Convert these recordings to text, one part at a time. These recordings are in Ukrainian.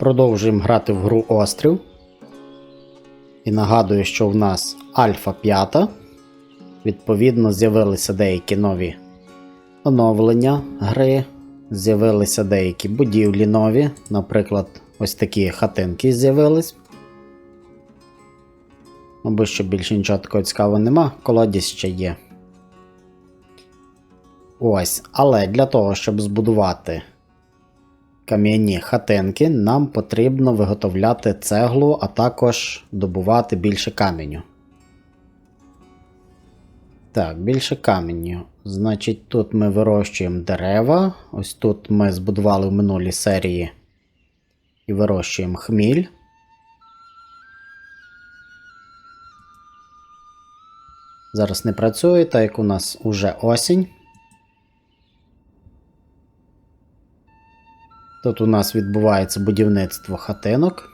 Продовжуємо грати в гру Острів. І нагадую, що в нас Альфа 5. Відповідно, з'явилися деякі нові оновлення гри. З'явилися деякі будівлі нові. Наприклад, ось такі хатинки з'явились. Мабуть, що більше нічого такого цікавого нема, колодязь ще є. Ось, але для того, щоб збудувати кам'яні хатинки, нам потрібно виготовляти цеглу, а також добувати більше каменю. Так, більше каменю. Значить, тут ми вирощуємо дерева. Ось тут ми збудували в минулій серії і вирощуємо хміль. Зараз не працює, так як у нас уже осінь. Тут у нас відбувається будівництво хатинок.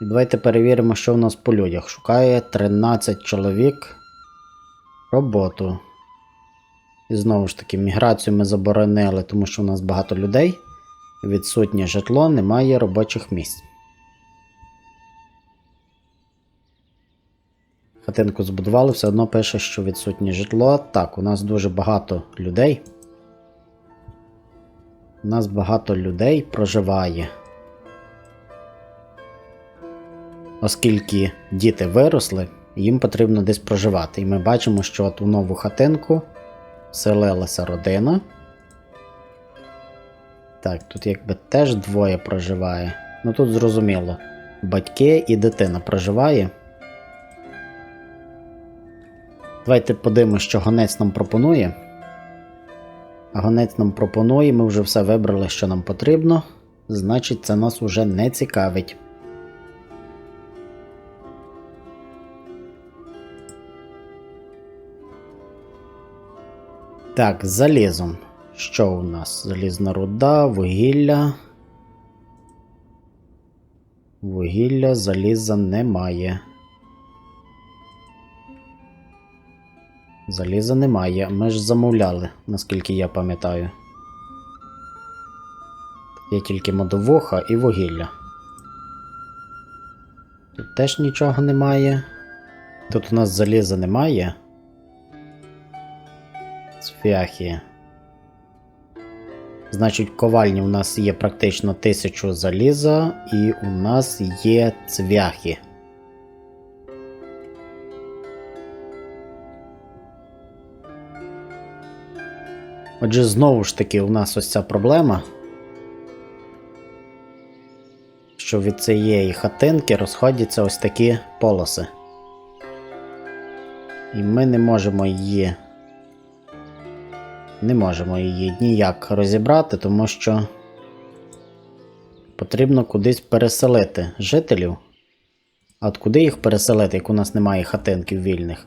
І давайте перевіримо, що у нас по людях. Шукає 13 чоловік роботу. І знову ж таки, міграцію ми заборонили, тому що у нас багато людей. Відсутнє житло, немає робочих місць. Хатинку збудували, все одно пише, що відсутнє житло. Так, у нас дуже багато людей. У нас багато людей проживає. Оскільки діти виросли, їм потрібно десь проживати. І ми бачимо, що от у нову хатинку вселилася родина. Так, тут якби теж двоє проживає. Ну тут зрозуміло, батьки і дитина проживає. Давайте подивимося, що гонець нам пропонує. Гонець нам пропонує, ми вже все вибрали, що нам потрібно. Значить, це нас уже не цікавить. Так, з залізом. Що у нас? Залізна руда, вугілля. Вугілля, заліза немає. Заліза немає, ми ж замовляли, наскільки я пам'ятаю. Є тільки модовуха і вугілля. Тут теж нічого немає. Тут у нас заліза немає. Цвяхи. Значить, ковальні у нас є практично тисячу заліза, і у нас є цвяхи. Отже, знову ж таки, у нас ось ця проблема, що від цієї хатинки розходяться ось такі полоси. І ми не можемо її. Не можемо її ніяк розібрати, тому що потрібно кудись переселити жителів. А от куди їх переселити, як у нас немає хатинків вільних?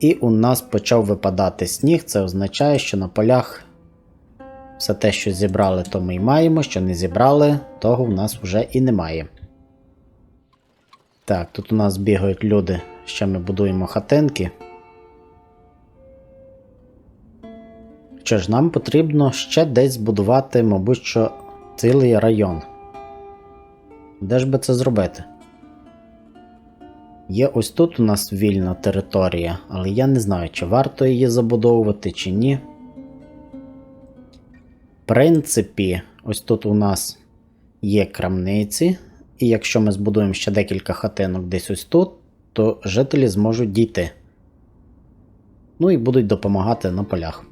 І у нас почав випадати сніг. Це означає, що на полях все те, що зібрали, то ми й маємо, що не зібрали, того в нас вже і немає. Так, тут у нас бігають люди, ще ми будуємо хатинки. Що ж, нам потрібно ще десь збудувати, мабуть, що цілий район. Де ж би це зробити? Є ось тут у нас вільна територія, але я не знаю, чи варто її забудовувати, чи ні. В принципі, ось тут у нас є крамниці, і якщо ми збудуємо ще декілька хатинок десь ось тут, то жителі зможуть дійти. Ну і будуть допомагати на полях.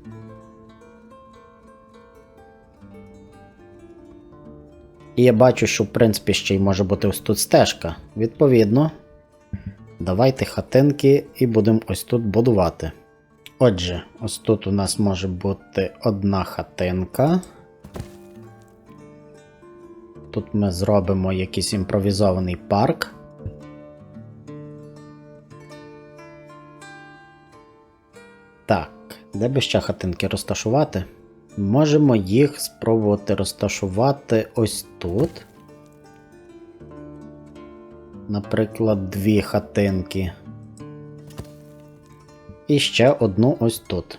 І я бачу, що в принципі ще й може бути ось тут стежка. Відповідно, давайте хатинки і будемо ось тут будувати. Отже, ось тут у нас може бути одна хатинка. Тут ми зробимо якийсь імпровізований парк. Так, де би ще хатинки розташувати? Можемо їх спробувати розташувати ось тут наприклад, дві хатинки. І ще одну ось тут.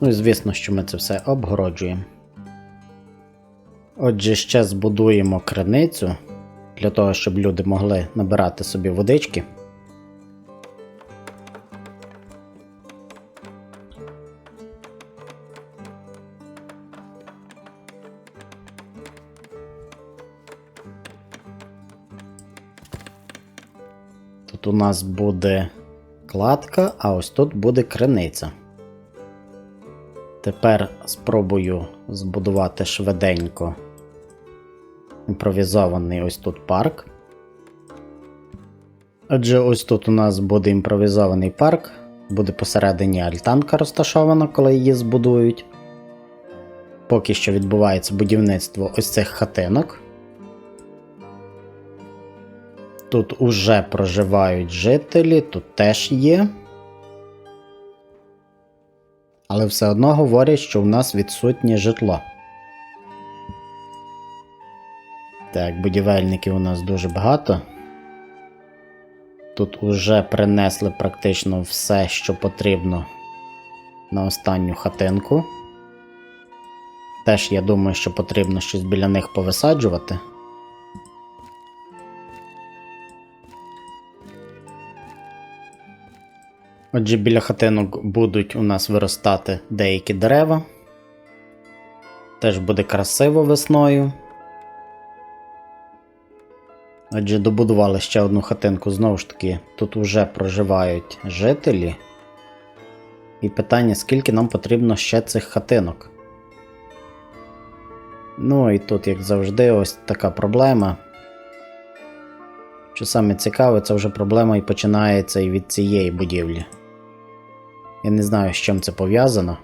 Ну і звісно, що ми це все обгороджуємо. Отже, ще збудуємо криницю для того, щоб люди могли набирати собі водички. Нас буде кладка, а ось тут буде криниця. Тепер спробую збудувати швиденько імпровізований ось тут парк. Отже, ось тут у нас буде імпровізований парк, буде посередині альтанка розташована, коли її збудують. Поки що відбувається будівництво ось цих хатинок. Тут уже проживають жителі, тут теж є. Але все одно говорять, що в нас відсутнє житло. Так, будівельників у нас дуже багато. Тут уже принесли практично все, що потрібно на останню хатинку. Теж я думаю, що потрібно щось біля них повисаджувати. Отже, біля хатинок будуть у нас виростати деякі дерева. Теж буде красиво весною. Отже, добудували ще одну хатинку, знову ж таки, тут вже проживають жителі. І питання, скільки нам потрібно ще цих хатинок. Ну і тут, як завжди, ось така проблема. Що саме цікаве, це вже проблема і починається і від цієї будівлі. Я не знаю, з чим це пов'язано.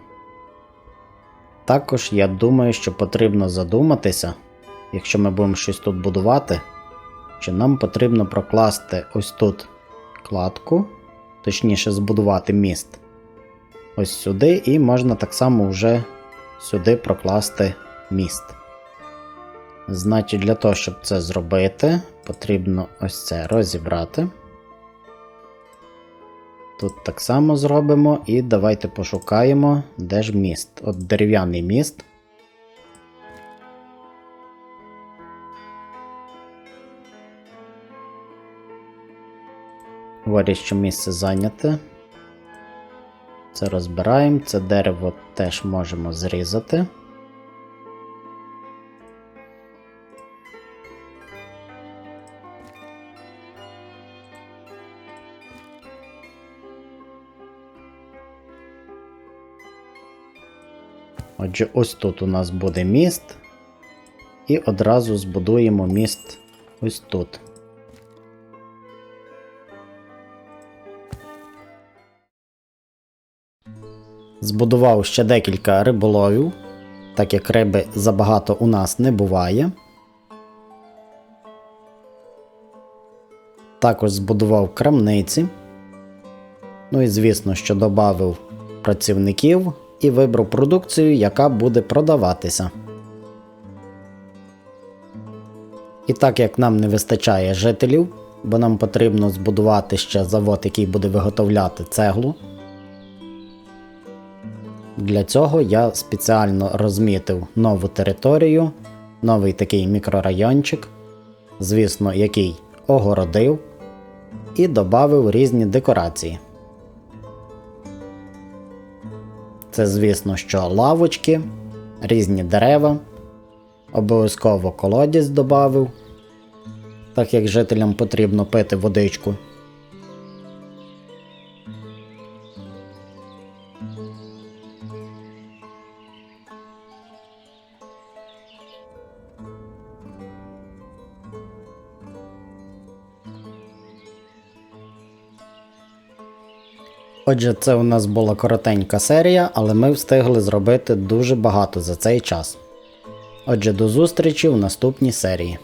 Також я думаю, що потрібно задуматися, якщо ми будемо щось тут будувати, що нам потрібно прокласти ось тут кладку, точніше збудувати міст. Ось сюди, і можна так само вже сюди прокласти міст. Значить, для того, щоб це зробити, потрібно ось це розібрати. Тут так само зробимо і давайте пошукаємо, де ж міст. От дерев'яний міст. Говорять, що місце зайняте. Це розбираємо, це дерево теж можемо зрізати. Отже, ось тут у нас буде міст. І одразу збудуємо міст ось тут. Збудував ще декілька риболовів, так як риби забагато у нас не буває. Також збудував крамниці. Ну і звісно, що додав працівників і вибрав продукцію, яка буде продаватися. І так як нам не вистачає жителів, бо нам потрібно збудувати ще завод, який буде виготовляти цеглу. Для цього я спеціально розмітив нову територію, новий такий мікрорайончик, звісно, який огородив, і додав різні декорації. Це, звісно, що лавочки, різні дерева, обов'язково колодязь додав, так як жителям потрібно пити водичку. Отже, це у нас була коротенька серія, але ми встигли зробити дуже багато за цей час. Отже, до зустрічі в наступній серії.